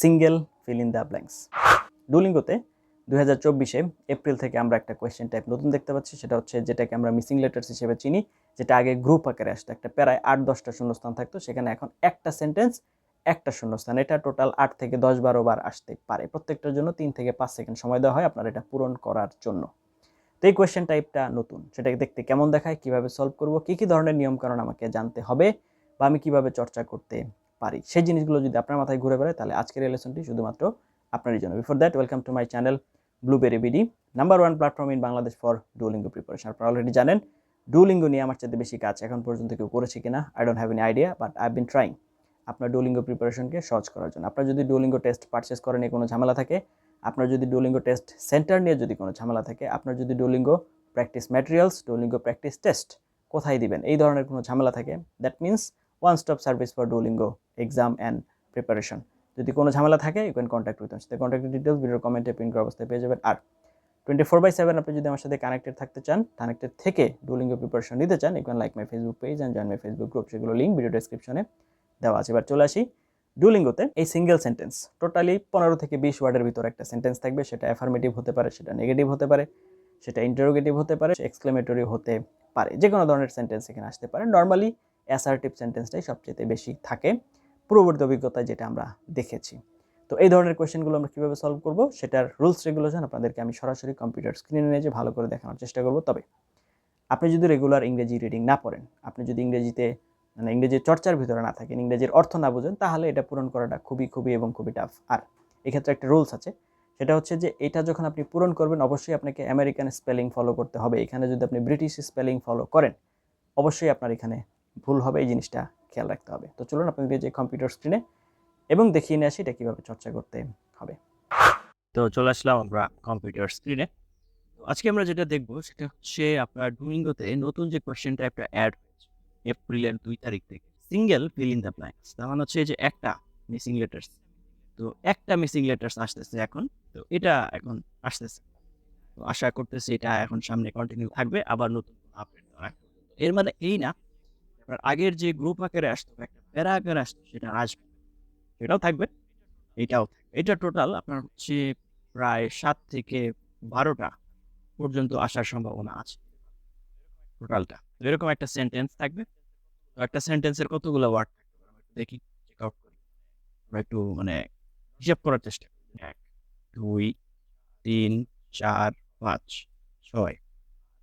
Single fill in the blanks. ডুলিঙ্গোতে দু হাজার চব্বিশে এপ্রিল থেকে আমরা একটা কোয়েশ্চেন টাইপ নতুন দেখতে পাচ্ছি, সেটা হচ্ছে যেটাকে আমরা মিসিং লেটার্স হিসেবে চিনি, যেটা আগে গ্রুপ আকারে আসতো। একটা প্যারায় আট, দশটা শূন্যস্থান থাকতো, সেখানে এখন একটা সেন্টেন্স, একটা শূন্যস্থান। এটা টোটাল আট থেকে দশ, বারো বার আসতে পারে। প্রত্যেকটার জন্য তিন থেকে পাঁচ সেকেন্ড সময় দেওয়া হয় আপনার এটা পূরণ করার জন্য। তো এই কোয়েশ্চেন টাইপটা নতুন, সেটাকে দেখতে কেমন দেখায়, কীভাবে সলভ করব, কী কী ধরনের নিয়মকানুন আমাকে জানতে হবে, বা আমি কীভাবে চর্চা করতে পারি। সেই জিনিসগুলো যদি আপনার মাথায় ঘুরে বেড়ায়, তাহলে আজকের রিলেশনটি শুধুমাত্র আপনারই জন্য। Before that welcome to my channel blueberry BD number one platform in Bangladesh for Duolingo preparation আপনারা অলরেডি জানেন ডুলিঙ্গো নিয়ে আমার চাইতে বেশি কাজ এখন পর্যন্ত কেউ করেছে কিনা I don't have any idea but I been trying আপনার ডুলিঙ্গো প্রিপারেশনকে সহজ করার জন্য। আপনার যদি ডুলিঙ্গো টেস্ট পারচেস করেন নিয়ে কোনো ঝামেলা থাকে, আপনার যদি ডুলিঙ্গো টেস্ট সেন্টার নিয়ে যদি কোনো ঝামেলা থাকে, আপনার যদি Duolingo practice materials Duolingo practice test কোথায় দিবেন, এই ধরনের কোনো ঝামেলা থাকে that means one stop service for Duolingo exam and preparation যদি কোনো ঝামেলা থাকে ইউ ক্যান কন্ট্যাক্ট উইথ সাথে কন্ট্যাক্ট ডিটেলস ভিডিও কমেন্টে পিন করা অবস্থায় পেয়ে যাবেন। আর টোয়েন্টি ফোর বাই সেভেন আপনি যদি আমার সাথে কানেক্টেড থাকতে চান কানেক্টেড থেকে ডুলিঙ্গো প্রিপারেশন নিতে চান you can like my Facebook page and join my Facebook group সেগুলো লিঙ্ক ভিডিও ডেসক্রিপশনে দেওয়া আছে। এবার চলে আসি ডুলিঙ্গোতে এই সিঙ্গেল সেন্টেন্স টোটালি পনেরো থেকে বিশ ওয়ার্ডের ভিতর একটা সেন্টেন্স থাকবে। সেটা অ্যাফার্মেটিভ হতে পারে, সেটা নেগেটিভ হতে পারে, সেটা ইন্টারোগেটিভ হতে পারে এক্সক্লেমেটরি হতে পারে। যে কোনো ধরনের সেন্টেন্স এখানে আসতে পারে। নর্মালি অ্যাসার্টিভ সেন্টেন্সটাই সবচেয়ে বেশি থাকে। পূর্ববর্তী অভিজ্ঞতায় যেটা আমরা দেখেছি। তো এই ধরনের কোয়েশ্চেনগুলো আমরা কীভাবে সলভ করব সেটার রুলস রেগুলেশন আপনাদেরকে আমি সরাসরি কম্পিউটার স্ক্রিনে নিয়ে যে ভালো করে দেখানোর চেষ্টা করব। তবে আপনি যদি রেগুলার ইংরেজি রিডিং না পড়েন, আপনি যদি ইংরেজিতে মানে ইংরেজির চর্চার ভিতরে না থাকেন, ইংরেজির অর্থ না বোঝেন, তাহলে এটা পূরণ করাটা খুবই খুবই এবং খুবই টাফ আর এক্ষেত্রে একটা রুলস আছে, সেটা হচ্ছে যে এটা যখন আপনি পূরণ করবেন, অবশ্যই আপনাকে আমেরিকান স্পেলিং ফলো করতে হবে। এখানে যদি আপনি ব্রিটিশ স্পেলিং ফলো করেন, অবশ্যই আপনার এখানে ভুল হবে, এই জিনিসটা খেয়াল রাখতে হবে। তো চলুন আপনাদের যে কম্পিউটার স্ক্রিনে এবং দেখিয়ে নিয়ে আসি এটা কীভাবে চর্চা করতে হবে। তো চলে আসলাম আমরা কম্পিউটার স্ক্রিনে আজকে আমরা যেটা দেখব সেটা হচ্ছে আপনার ডুইঙ্গোতে নতুন যে কোয়েশ্চেন টাইপটা অ্যাড হয়েছে এপ্রিলের দুই তারিখ থেকে single fill in the blanks তার মানে হচ্ছে যে একটা মিসিং লেটার্স তো একটা মিসিং লেটার্স আসতেছে এখন, তো এটা এখন আসতেছে। তো আশা করতেছি এটা এখন সামনে কন্টিনিউ থাকবে, আবার নতুন আপডেট এর মানে এই না আপনার আগের যে গ্রুপ আকারে আসতো, একটা প্যারা আকারে আসতো, সেটা আসবে। সেটাও থাকবে, এটাও এটা টোটাল আপনার হচ্ছে প্রায় সাত থেকে বারোটা পর্যন্ত আসার সম্ভাবনা আছে। টোটালটা এরকম একটা সেন্টেন্স থাকবে। তো একটা সেন্টেন্সের কতগুলো ওয়ার্ড দেখি চেক আউট করি। আমরা একটু মানে হিসাব করার চেষ্টা করি। এক, দুই, তিন, চার, পাঁচ, ছয়,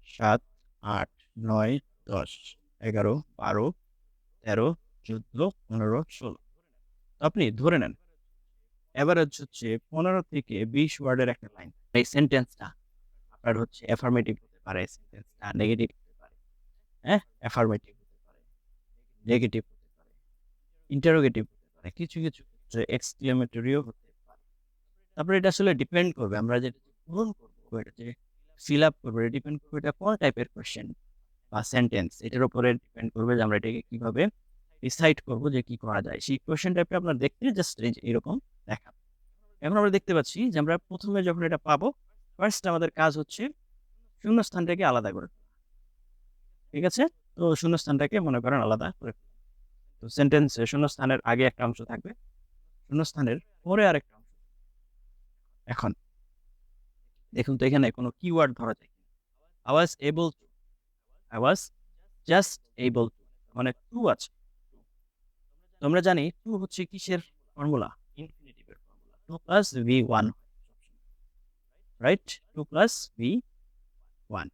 সাত, আট, নয়, দশ। এগারো, বারো, তেরো, চোদ্দ, পনেরো, ষোলো। আপনি ধরে নেন অ্যাভারেজ হচ্ছে পনেরো থেকে বিশ ওয়ার্ডের একটা লাইন এই সেন্টেন্সটা আপনার হচ্ছে অ্যাফার্মেটিভ হতে পারে সেন্টেন্সটা নেগেটিভ হতে পারে হ্যাঁ? অ্যাফার্মেটিভ হতে পারে নেগেটিভ হতে পারে ইন্টারোগেটিভ হতে পারে, কিছু কিছু ক্ষেত্রে এক্সক্লেমেটরিও হতে পারে। তারপরে এটা আসলে ডিপেন্ড করবে, আমরা যেটা পূরণ করব, এটা যে ফিল আপ করব, এটা ডিপেন্ড করবে এটা কোন টাইপের কোয়েশ্চেন বা সেন্টেন্স এটার উপরে ডিপেন্ড করবে যে আমরা এটাকে কীভাবে ডিসাইড করব যে কি করা যায়। সেই কোয়েশ্চেন টাইপটা আপনার দেখতে জাস্ট এরকম দেখাবে এখন আমরা দেখতে পাচ্ছি যে আমরা প্রথমে যখন এটা পাবো ফার্স্ট আমাদের কাজ হচ্ছে শূন্যস্থানটাকে আলাদা করে ঠিক আছে? তো শূন্যস্থানটাকে মনে করেন আলাদা করে। তো সেন্টেন্স শূন্যস্থানের আগে একটা অংশ থাকবে, শূন্যস্থানের পরে আরেকটা অংশ। এখন, দেখুন তো এখানে কোনো কিওয়ার্ড ধরা যায় আওয়াজ able to I was just able মানে টু আছে। তোমরা জানি টু হচ্ছে কিসের formula two plus v one right two plus v one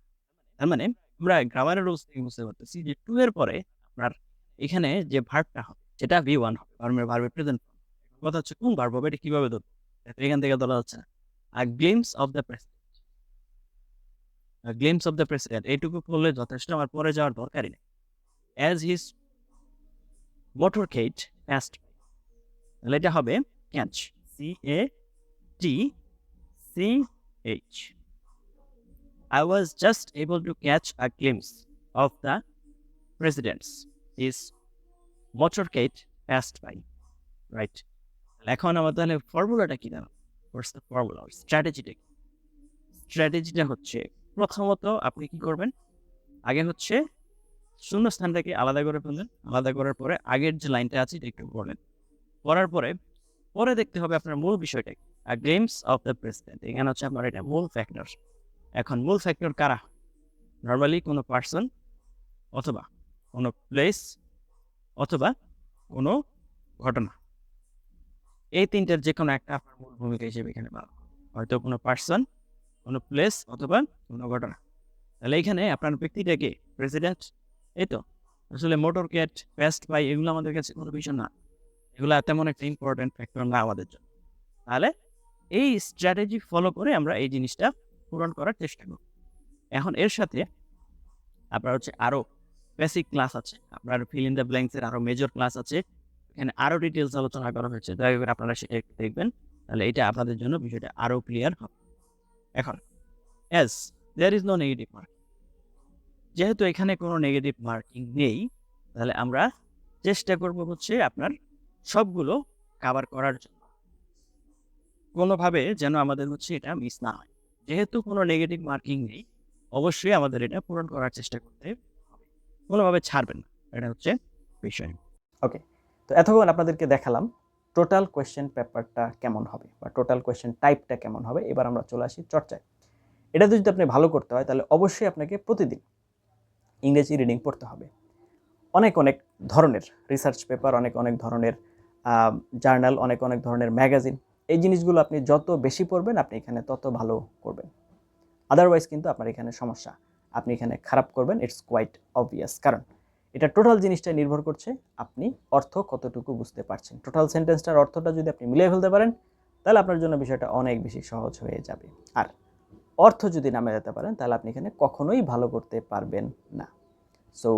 তার মানে আমরা গ্রামারের থেকে বুঝতে পারতেছি যে টু এর পরে আপনার এখানে যে ভার্বটা হবে, সেটা ভি ওয়ান হবে। ভার্বের প্রেজেন্ট কথা হচ্ছে কোন ভার্ব হবে, এটা কীভাবে ধরবো? এখান থেকে ধরা যাচ্ছে না আর glimpse of the glimpse of the president এইটুকু করলে যথেষ্ট আমার পরে যাওয়ার দরকারই নেই as his motorcade passed তাহলে এটা হবে catch C A T C H I was just able to catch a glimpse of the president's, his motorcade passed by. Right. এখন আমার তাহলে ফর্মুলাটা কি দ্য ফর্মুলা স্ট্র্যাটেজিটা স্ট্র্যাটেজিটা হচ্ছে প্রথমত আপনি কি করবেন? আগে হচ্ছে শূন্য স্থানটাকে আলাদা করে ফেললেন আলাদা করার পরে আগের যে লাইনটা আছে এটা একটু পড়লেন পড়ার পরে পরে দেখতে হবে আপনার মূল বিষয়টা আর গেমস অফ দ্য প্রেসিডেন্ট এখানে হচ্ছে আপনার এটা মূল ফ্যাক্টর এখন মূল ফ্যাক্টর কারা? নর্মালি কোনো পার্সন অথবা কোনো প্লেস অথবা কোনো ঘটনা। এই তিনটার যে কোনো একটা আপনার মূল ভূমিকা হিসেবে এখানে করবে। হয়তো কোনো পার্সন কোনো প্লেস অথবা কোনো ঘটনা। তাহলে এখানে আপনার ব্যক্তিটাকে প্রেসিডেন্ট এই তো। আসলে মোটর ক্যাট পেস্ট বাই এগুলো আমাদের কাছে কোনো বিষয় না। এগুলো তেমন একটা ইম্পর্টেন্ট ফ্যাক্টর না আমাদের জন্য। তাহলে এই স্ট্র্যাটেজি ফলো করে আমরা এই জিনিসটা পূরণ করার চেষ্টা করব। এখন এর সাথে আপনার হচ্ছে আরও বেসিক ক্লাস আছে। আপনার ফিল ইন দ্য ব্ল্যাঙ্কসের আরও মেজর ক্লাস আছে। এখানে আরও ডিটেলস আলোচনা করা হয়েছে। দয়া করে আপনারা সেটা দেখবেন। তাহলে এটা আপনাদের জন্য বিষয়টা আরও ক্লিয়ার হবে। এখন as there is no negative mark যেহেতু এখানে কোনো নেগেটিভ মার্কিং নেই, তাহলে আমরা চেষ্টা করব হচ্ছে আপনার সবগুলো কাভার করার জন্য। কোনোভাবে যেন আমাদের হচ্ছে এটা মিস না হয়। যেহেতু কোনো নেগেটিভ মার্কিং নেই, অবশ্যই আমাদের এটা পূরণ করার চেষ্টা করতে হবে। কোনোভাবে ছাড়বেন না। এটা হচ্ছে বিষয়। ওকে তো এতক্ষণ আপনাদেরকে দেখালাম টোটাল কোয়েশ্চেন পেপারটা কেমন হবে বা টোটাল কোয়েশ্চেন টাইপটা কেমন হবে? এবার আমরা চলে আসি চর্চায়। এটা যদি আপনি ভালো করতে হয়, তাহলে অবশ্যই আপনাকে প্রতিদিন ইংরেজি রিডিং পড়তে হবে। অনেক অনেক ধরনের রিসার্চ পেপার অনেক অনেক ধরনের জার্নাল অনেক অনেক ধরনের ম্যাগাজিন এই জিনিসগুলো আপনি যত বেশি পড়বেন, আপনি এখানে তত ভালো করবেন। আদারওয়াইজ কিন্তু আপনার এখানে সমস্যা। আপনি এখানে খারাপ করবেন ইটস কোয়াইট অবভিয়াস কারণ এটা টোটাল জিনিসটা নির্ভর করছে আপনি অর্থ কতটুকু বুঝতে পারছেন। টোটাল সেন্টেন্সটার অর্থটা যদি আপনি মিলিয়ে ফেলতে পারেন, তাহলে আপনার জন্য বিষয়টা অনেক বেশি সহজ হয়ে যাবে। আর অর্থ যদি নামে যেতে পারেন, তাহলে আপনি এখানে কখনোই ভালো করতে পারবেন না। সো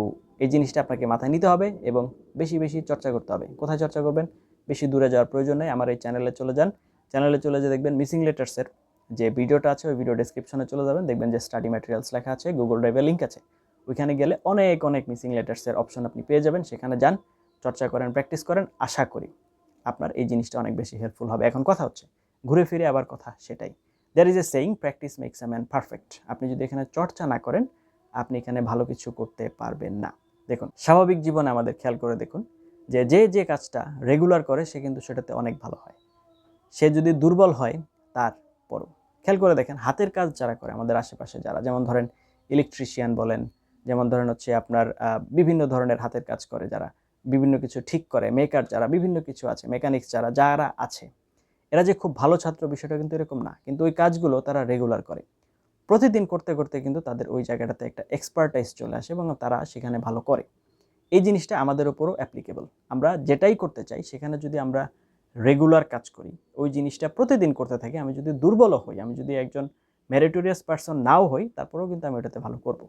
এই জিনিসটা আপনাকে মাথায় নিতে হবে এবং বেশি বেশি চর্চা করতে হবে। কোথায় চর্চা করবেন? বেশি দূরে যাওয়ার প্রয়োজন নেই। আমার এই চ্যানেলে চলে যান। চ্যানেলে চলে যে দেখবেন মিসিং লেটার্সের যে ভিডিওটা আছে, ওই ভিডিও ডেসক্রিপশনে চলে যাবেন। দেখবেন যে স্টাডি ম্যাটেরিয়ালস লেখা আছে গুগল ড্রাইভে লিঙ্ক আছে। ওইখানে গেলে অনেক অনেক মিসিং লেটার্সের অপশন আপনি পেয়ে যাবেন। সেখানে যান, চর্চা করেন প্র্যাকটিস করেন, আশা করি আপনার এই জিনিসটা অনেক বেশি হেল্পফুল হবে। এখন কথা হচ্ছে, ঘুরে ফিরে আবার কথা, সেটাই। There is a saying practice makes a man perfect আপনি যদি এখানে চর্চা না করেন, আপনি এখানে ভালো কিছু করতে পারবেন না। দেখুন, স্বাভাবিক জীবনে আমাদের খেয়াল করে দেখুন যে যে যে কাজটা রেগুলার করে, সে কিন্তু সেটাতে অনেক ভালো হয়। সে যদি দুর্বল হয় তারপরও খেয়াল করে দেখেন, হাতের কাজ যারা করে, আমাদের আশেপাশে যারা, যেমন ধরেন ইলেকট্রিশিয়ান বলেন যেমন ধরেন হচ্ছে আপনার বিভিন্ন ধরনের হাতের কাজ করে যারা, বিভিন্ন কিছু ঠিক করে মেকার যারা, বিভিন্ন কিছু আছে মেকানিক্স যারা যারা আছে। এরা যে খুব ভালো ছাত্র বিষয়টা কিন্তু এরকম না, কিন্তু ওই কাজগুলো তারা রেগুলার করে। প্রতিদিন করতে করতে কিন্তু তাদের ওই জায়গাটাতে একটা এক্সপার্টাইজ চলে আসে এবং তারা সেখানে ভালো করে। এই জিনিসটা আমাদের ওপরও অ্যাপ্লিকেবল আমরা যেটাই করতে চাই, সেখানে যদি আমরা রেগুলার কাজ করি, ওই জিনিসটা প্রতিদিন করতে থাকি, আমি যদি দুর্বল হই, আমি যদি একজন মেরিটোরিয়াস পার্সন নাও হই, তারপরেও কিন্তু আমি এটাতে ভালো করব।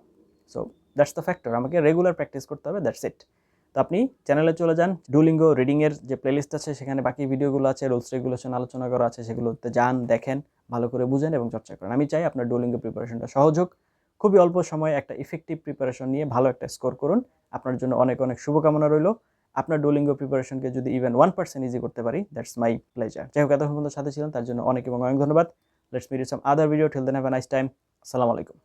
সো দ্যাটস দ্য ফ্যাক্টর আমাকে রেগুলার প্র্যাকটিস করতে হবে দ্যাটস ইট তো আপনি চ্যানেলে চলে যান ডুলিঙ্গো রিডিংয়ের যে প্লেলিস্ট আছে, সেখানে বাকি ভিডিওগুলো আছে রুলস রেগুলেশন আলোচনা করা আছে, সেগুলোতে যান, দেখেন, ভালো করে বুঝেন এবং চর্চা করেন। আমি চাই আপনার ডুলিঙ্গো প্রিপারেশনটা সহজ হোক। খুবই অল্প সময়ে একটা ইফেক্টিভ প্রিপারেশন নিয়ে ভালো একটা স্কোর করুন। আপনার জন্য অনেক অনেক শুভকামনা রইল। আপনার ডুলিঙ্গো প্রিপারেশনকে যদি ইভেন ওয়ান পার্সেন্ট ইজি করতে পারি দ্যাটস মাই প্লেজার যাই হোক, এতক্ষণ সাথে ছিলেন তার জন্য অনেক এবং অনেক ধন্যবাদ। Let's meet some other video till then have a nice time আসসালামু আলাইকুম।